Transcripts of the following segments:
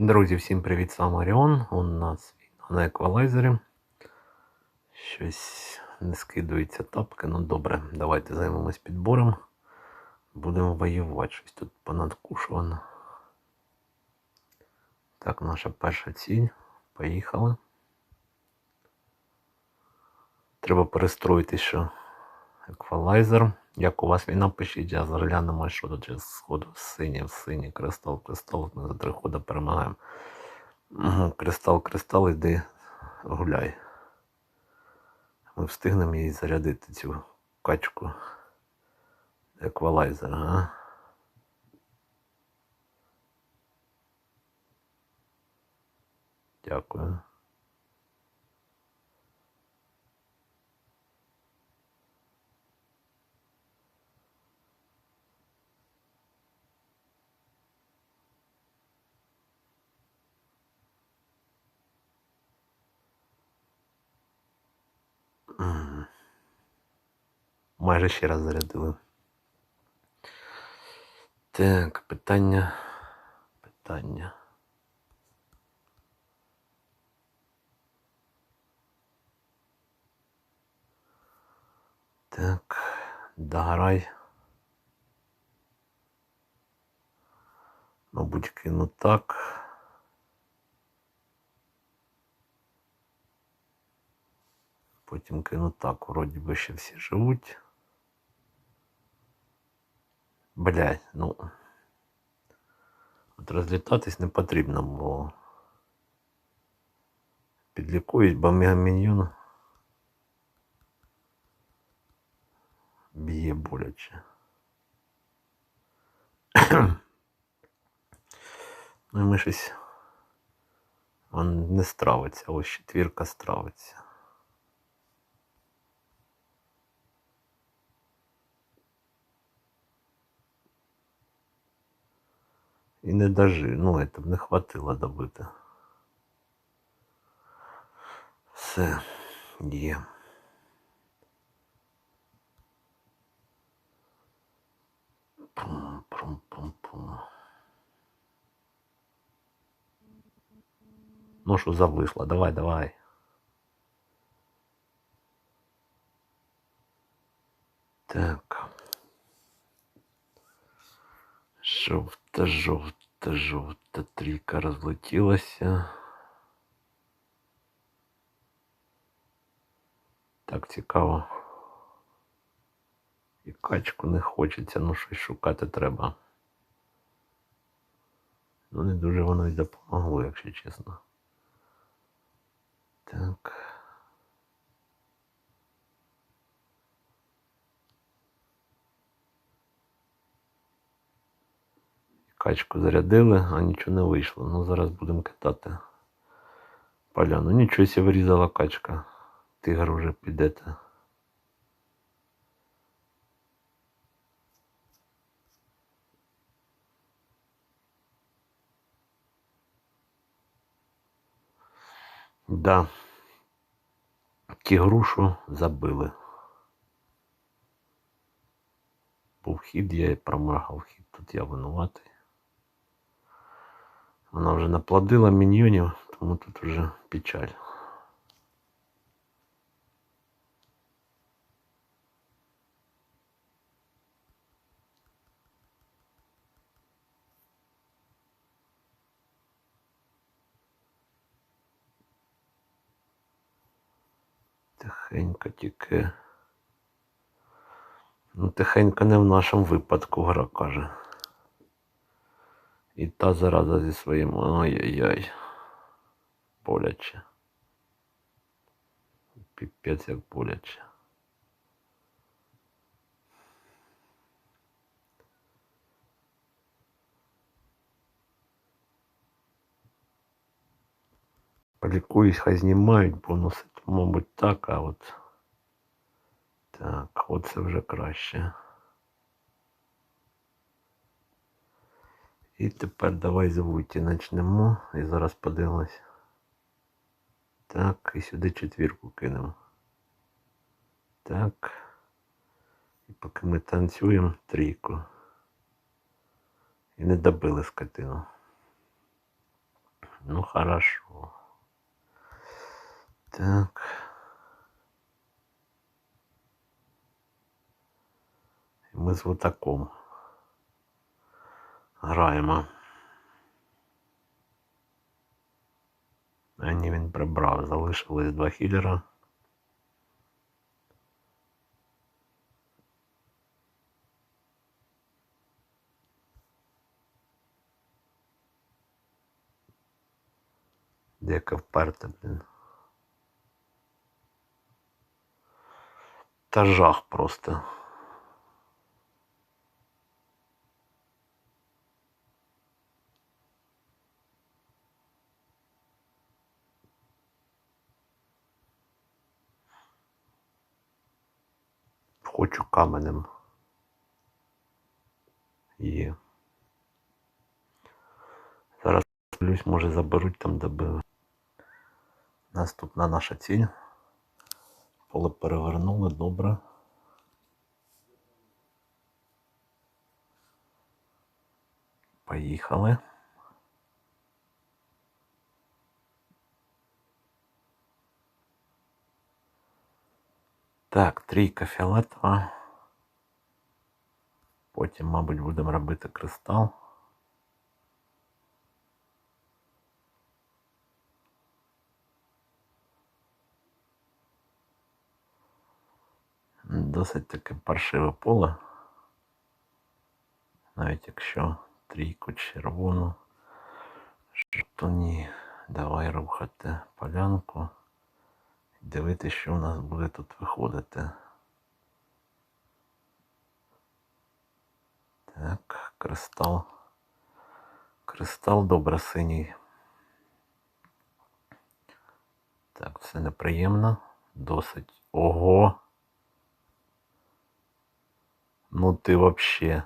Друзі, всім привіт, сам Оріон. У нас війна на еквалайзері. Щось не скидується тапки. Ну добре, давайте займемось підбором. Будемо воювати. Щось тут понадкушувано. Так, наша перша ціль. Поїхали. Треба перестроїти, що еквалайзер. Як у вас війна, пишіть, я заглянемо, що тут з сходу синє, синє, кристал, кристал, ми за три хода перемагаємо. Кристал, кристал, іди гуляй. Ми встигнемо їй зарядити цю качку еквалайзера, а? Дякую. Майже ще раз зарядили. Так, питання. Питання. Так, дограй. Мабуть, кину так. Потім кину так, вроді би ще всі живуть. Блять, ну. От розлітатись не потрібно, бо підлікують, бо мегаміньйон б'є боляче. ну і ми щось він не стравиться, ось четвірка стравиться. І не дожи, ну это не хватило добити. Все, є. Пум-пум-пум-пум. Ну що зависло, давай, давай. Так. Жовта, жовта, жовта трійка розлетілася. Так цікаво. І качку не хочеться, ну щось шукати треба. Ну не дуже воно й допомогло, якщо чесно. Так. Качку зарядили, а нічого не вийшло. Ну зараз будемо катати поляну. Нічого себе вирізала качка. Тигр уже підете. Да. Тігрушу забили. Був хід, я і промахав хід, тут я винуватий. Вона вже наплодила міньйонів, тому тут вже печаль. Тихенько тільки. Ну, тихенько не в нашому випадку гра каже. І та зараза зі своїм ой-ой-ой. Боляче. Піпець як боляче. Полікуюсь, хай знімають, бонуси, мабуть, так, а от так, оце вже краще. І тепер давай звуті начнемо. І зараз подивимось. Так, і сюди четвірку кинемо. Так. І поки ми танцюємо трійку. І не добили скотину. Ну хорошо. Так. І ми з вот таком. Граємо. А ні, він прибрав, залишились два хілера. Дека вперта, блін. Та жах просто. каменем є. Зараз плюсь, може заберуть там, де били. Наступна наша ціль. Поле перевернули, добре. Поїхали. Так, трійка фіолетова. Потім, мабуть, будемо робити кристал. Досить таке паршиве поле. Навіть якщо трійку червону, то ні. Давай рухати полянку і дивитися, що у нас буде тут виходити. Так, кристал. Кристал добре синій. Так, це неприємно. Досить. Ого! Ну ти вообще.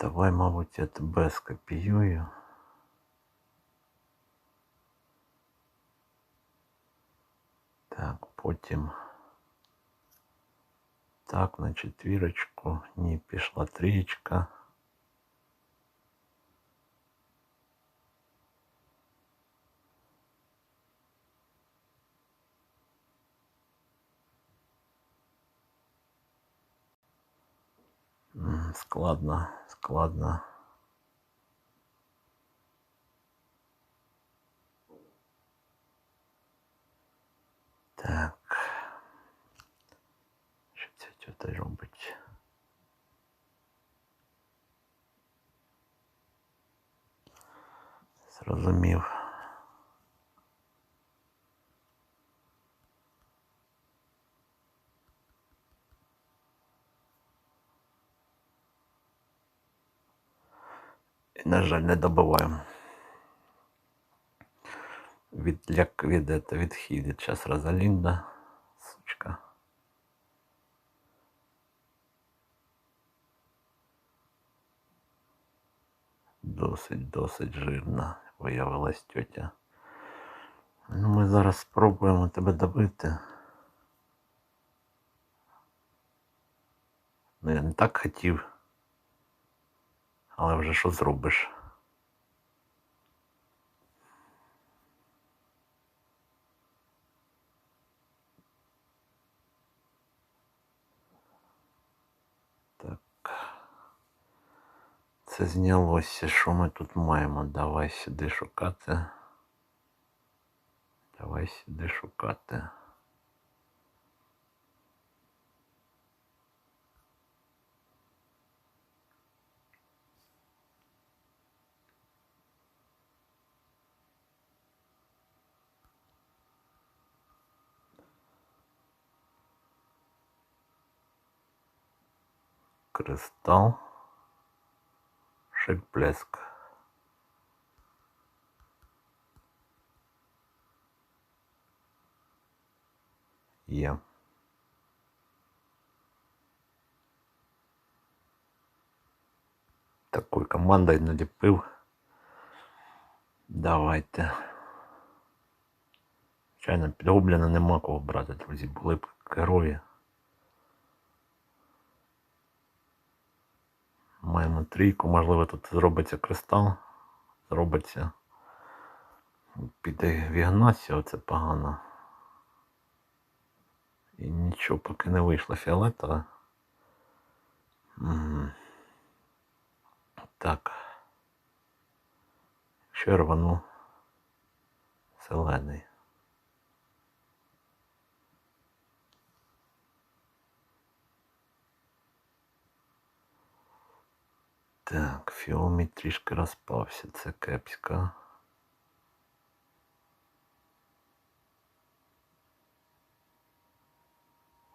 Давай, мабуть, я тебе скопіюю. Так, потім... Так, на четвірочку. не пішла трієчка. Складно, складно. це робить. Зрозумів. І, на жаль, не добиваємо. Від, як від, від, від, від, від, від, досить-досить жирна виявилась тьотя. Ну, Ми зараз спробуємо тебе добити. Ну, Я не так хотів, але вже що зробиш? це знялося. Що ми тут маємо? Давай сюди шукати. Давай сюди шукати. Кристал шик блеск. Є. Такою командою наліпив. Давайте. Звичайно, підроблено нема кого брати, друзі. Були б керові. Маємо трійку, можливо, тут зробиться кристал. Зробиться. Піде Вігнасіо, оце погано. І нічого поки не вийшло фіолетове. Так. Ще рвану. Зелений. Так, фіомі трішки розпався, це кепська.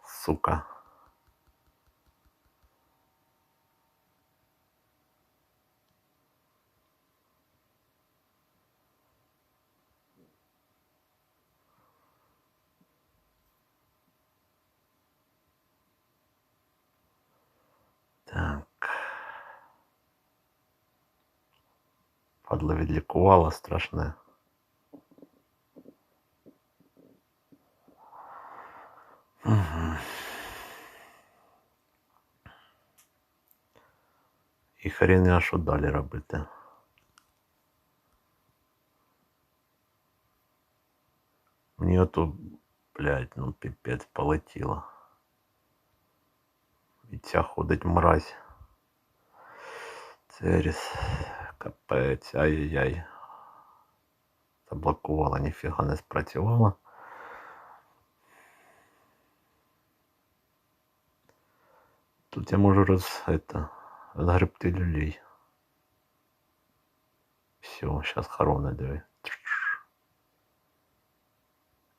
Сука. Падла відлікувала страшне. Угу. І хрен я що далі робити. Мені ото, блядь, ну піпець полетіло. І ця ходить мразь. Церіс. Капець, ай-яй-яй. Заблокувала, ніфіга не спрацювала. Тут я можу роз... это, розгребти люлей. Все, сейчас хорони диви.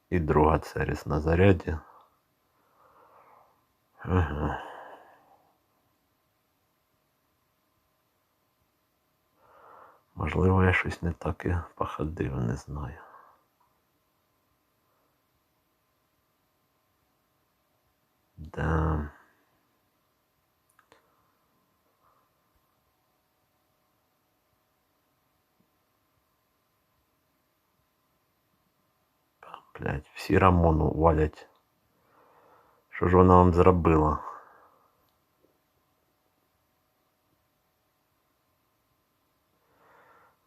І друга церіс на заряді. Ага. Можливо, я щось не так і походив, не знаю. Да. Блять, всі Рамону валять. Що ж вона вам зробила?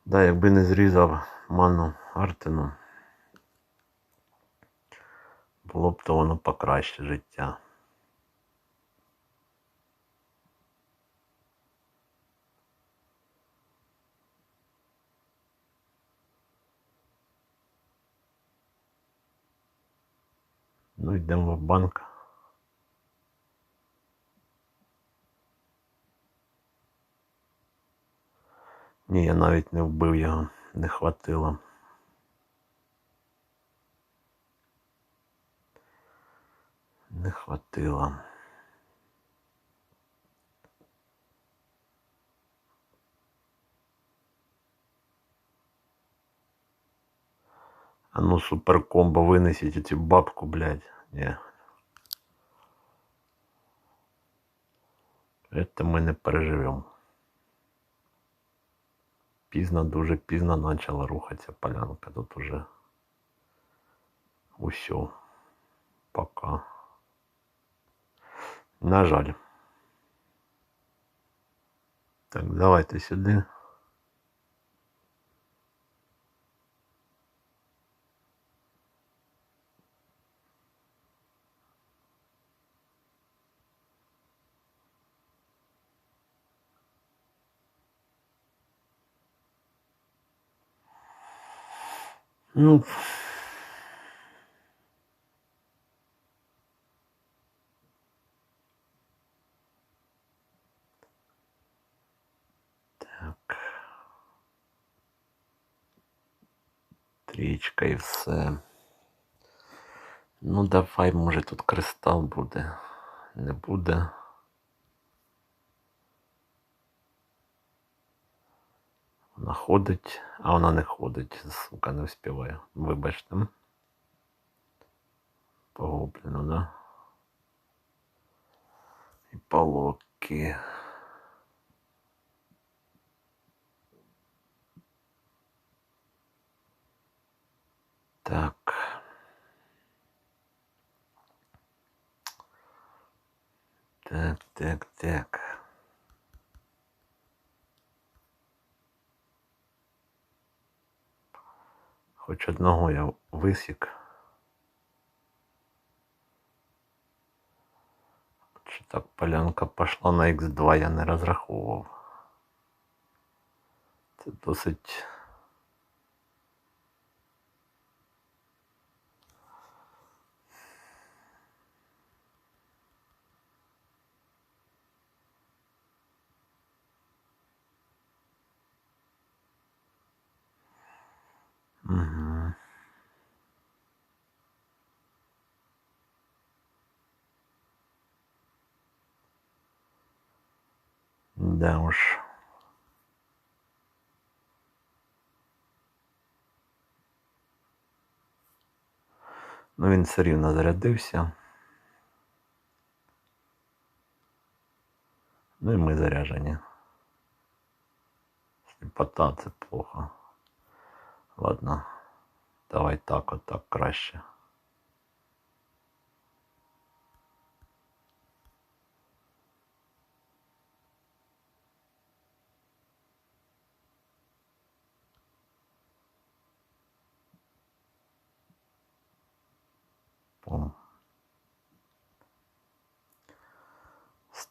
Да, якби не зрізав ману Артину, було б то воно покраще життя. Ну, йдемо в банк. Ні, я навіть не вбив його, не хватило. Не хватило. А ну суперкомбо вынесите эту бабку, блядь. Не. Это мы не переживем. Пізно, дуже пізно почала рухатися полянка. Тут уже усьо. Пока. На жаль. Так, давайте сюди. Ну. Так. Трічка і все. Ну, давай, може тут кристал буде. Не буде. Вона ходить, а вона не ходить, сука, не вспіває. Вибачте. Погублено, да? І полоки. Так. Так, так, так. Хоч одного я висік. Чи так полянка пішла на Х2, я не розраховував. Це досить. Угу. Да уж. Ну він все рівно зарядився. Ну і ми заряжені. Сліпота це плохо. Ладно, давай так, от так краще.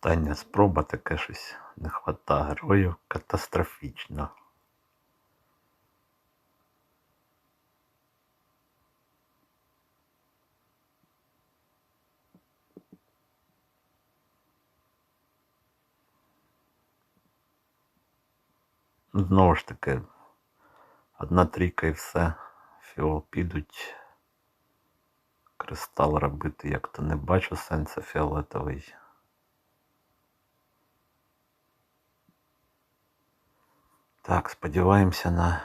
Остання спроба таке щось не хвата героїв катастрофічно. Знову ж таки, одна трійка і все. Фіол підуть. Кристал робити як то не бачу сенсу фіолетовий. Так, сподіваємося на.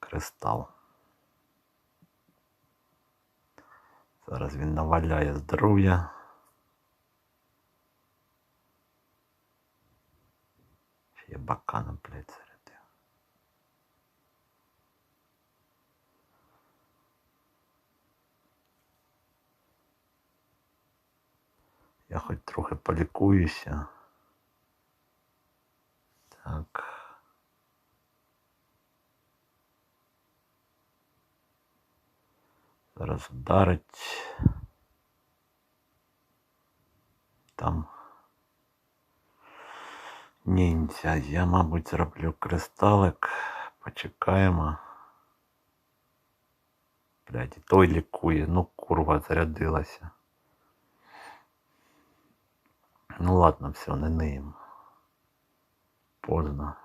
Кристал. Зараз він наваляє здоров'я. Ще є баканом, блядь, серед. Я хоч трохи полікуюся. Так. Зараз вдарить. Там ніндзя. Я, мабуть, зроблю кристалик. Почекаємо. Блядь, той лікує. Ну, курва, зарядилася. Ну ладно, все, не ниємо. Поздно.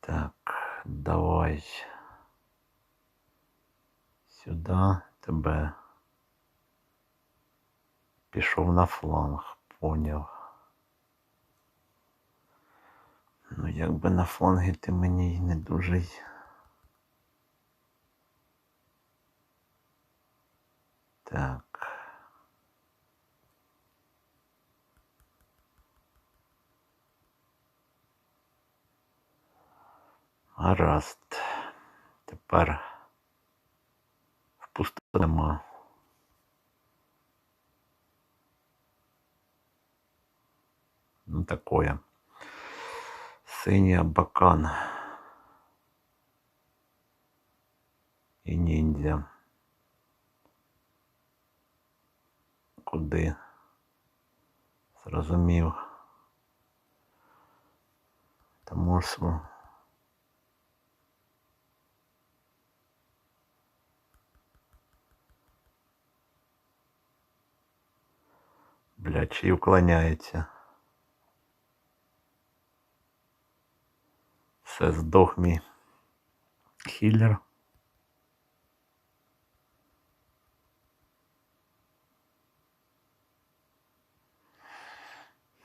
Так, давай. Сюди тебе. Пішов на фланг, поняв. Ну, якби на фланги ти мені не дуже. Так. Гаразд. Тепер впустимо. Ну такое. Синій абакан. І ніндзя. Куди? Зрозумів. Тому що Блядь, чи уклоняється. Все, здох мій хіллер.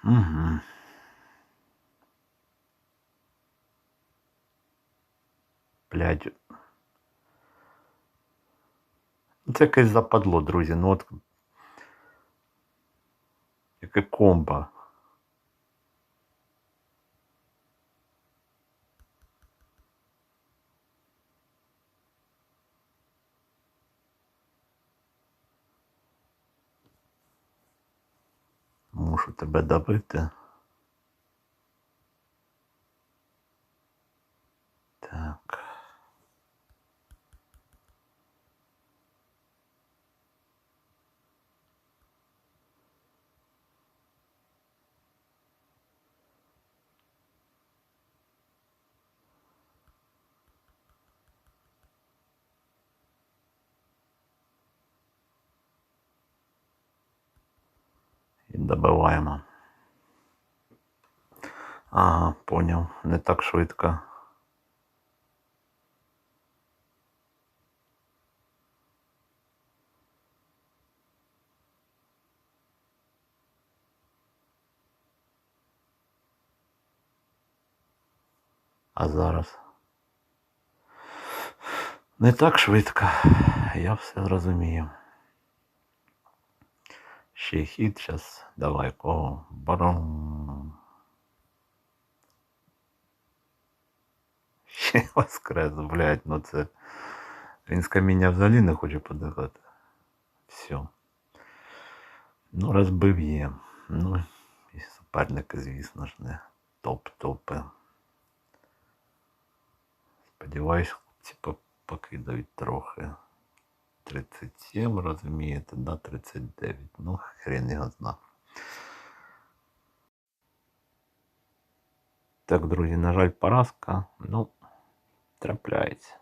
Угу. Блядь. Це якесь западло, друзі. Ну от таке комбо. Мушу тебе добити. Добиваємо. Ага, поняв. Не так швидко. А зараз. Не так швидко. Я все зрозумію. Ще хід зараз. Кого. Баром. Ще воскрес, блядь, ну це. Він з каміння взагалі не хоче подихати. Все. Ну, розбив є. Ну, і суперники, звісно ж, не топ-топи. Сподіваюсь, ці по- покидають трохи. 37, розумієте, да, 39. Ну, хрен його зна. Так, друзі, на жаль, поразка. Ну, трапляється.